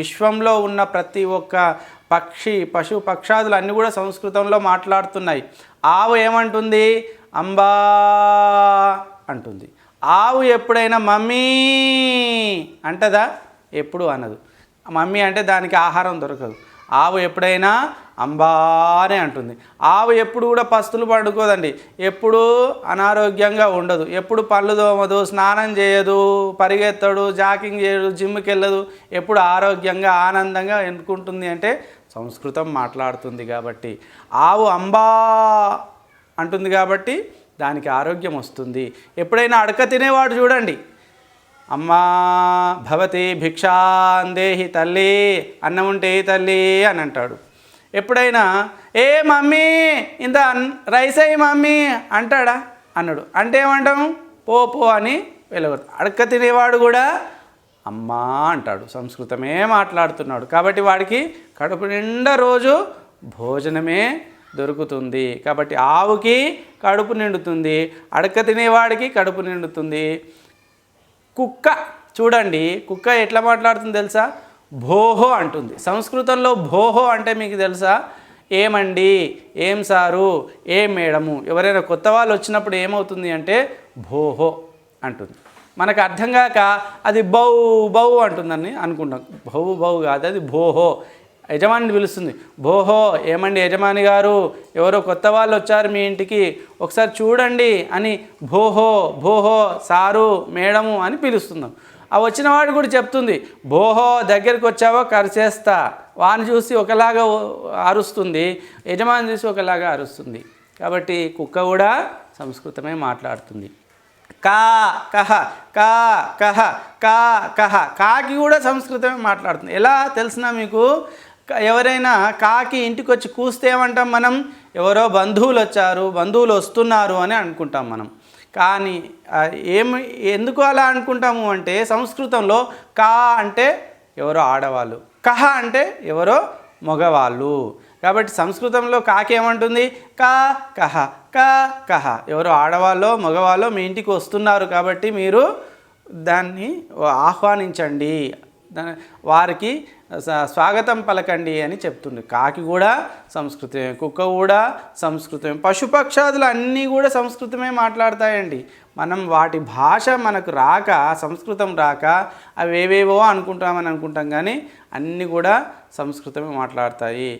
విశ్వంలో ఉన్న ప్రతి ఒక్క పక్షి పశు పక్షాదులు అన్నీ కూడా సంస్కృతంలో మాట్లాడుతున్నాయి. ఆవు ఏమంటుంది? అంబా అంటుంది. ఆవు ఎప్పుడైనా మమ్మీ అంటదా? ఎప్పుడు అనదు. మమ్మీ అంటే దానికి ఆహారం దొరకదు. ఆవు ఎప్పుడైనా అంబానే అంటుంది. ఆవు ఎప్పుడు కూడా పస్తులు పండుకోదండి. ఎప్పుడు అనారోగ్యంగా ఉండదు. ఎప్పుడు పళ్ళు తోమదు స్నానం చేయదు పరిగెత్తడు జాకింగ్ చేయడు జిమ్కి వెళ్ళదు ఎప్పుడు ఆరోగ్యంగా ఆనందంగా ఎన్నుకుంటుంది అంటే సంస్కృతం మాట్లాడుతుంది కాబట్టి. ఆవు అంబా అంటుంది కాబట్టి దానికి ఆరోగ్యం వస్తుంది. ఎప్పుడైనా అడక తినేవాడు చూడండి. అమ్మా భవతి భిక్షాందేహి తల్లి అన్నం ఉంటే తల్లి అని అంటాడు. ఎప్పుడైనా ఏ మమ్మీ ఇంత రైస్ అయ్యి మమ్మీ? అంటాడా? అన్నాడు. అంటే ఏమంటాము? పో పో అని వెళ్ళగొడతాడు అడక తినేవాడు కూడా అమ్మా అంటాడు. సంస్కృతమే మాట్లాడుతున్నాడు. కాబట్టి వాడికి కడుపు నిండా రోజు భోజనమే దొరుకుతుంది. కాబట్టి ఆవుకి కడుపు నిండుతుంది. అడక తినేవాడికి కడుపు నిండుతుంది. కుక్క. చూడండి కుక్క ఎట్లా మాట్లాడుతుంది తెలుసా? భోహో అంటుంది. సంస్కృతంలో భోహో అంటే మీకు తెలుసా? ఏమండి? ఏం సారు? ఏం మేడము? ఎవరైనా కొత్త వాళ్ళు వచ్చినప్పుడు ఏమవుతుంది అంటే భోహో అంటుంది. మనకు అర్థం కాక అది బౌ బౌ అంటుందని అనుకుంటాం. బౌ బౌ కాదు అది భోహో. యజమాని పిలుస్తుంది. భోహో ఏమండి యజమాని గారు? ఎవరో కొత్త వాళ్ళు వచ్చారు మీ ఇంటికి. ఒకసారి చూడండి అని భోహో భోహో సారు మేడము అని పిలుస్తున్నాం. ఆ వచ్చిన వాడు కూడా చెప్తుంది భోహో దగ్గరికి వచ్చావో కరిచేస్తా వాని చూసి ఒకలాగా అరుస్తుంది. యజమాని చూసి ఒకలాగా అరుస్తుంది. కాబట్టి కుక్క కూడా సంస్కృతమే మాట్లాడుతుంది. కా కహ కా కహ కా కహ కాకి కూడా సంస్కృతమే మాట్లాడుతుంది. ఎలా తెలిసినా మీకు ఎవరైనా కాకి ఇంటికి వచ్చి కూస్తే ఏమంటాం మనం? ఎవరో బంధువులు వచ్చారు బంధువులు వస్తున్నారు అని అనుకుంటాం మనం. కానీ ఏం ఏమి ఎందుకు అలా అనుకుంటాము అంటే సంస్కృతంలో కా అంటే ఎవరో ఆడవాళ్ళు కహ అంటే ఎవరో మగవాళ్ళు. కాబట్టి సంస్కృతంలో కాకి ఏమంటుంది? కా కహ కా కహ. ఎవరు ఆడవాళ్ళో మగవాళ్ళో మీ ఇంటికి వస్తున్నారు కాబట్టి మీరు దాన్ని ఆహ్వానించండి. వారికి స్వాగతం పలకండి అని చెప్తుంది కాకి కూడా సంస్కృతమే కుక్క కూడా సంస్కృతమే పశుపక్షాదులు అన్నీ కూడా సంస్కృతమే మాట్లాడతాయండి. మనం వాటి భాష మనకు రాక సంస్కృతం రాక అవి ఏవేవో అనుకుంటామని అనుకుంటాం కానీ అన్నీ కూడా సంస్కృతమే మాట్లాడతాయి.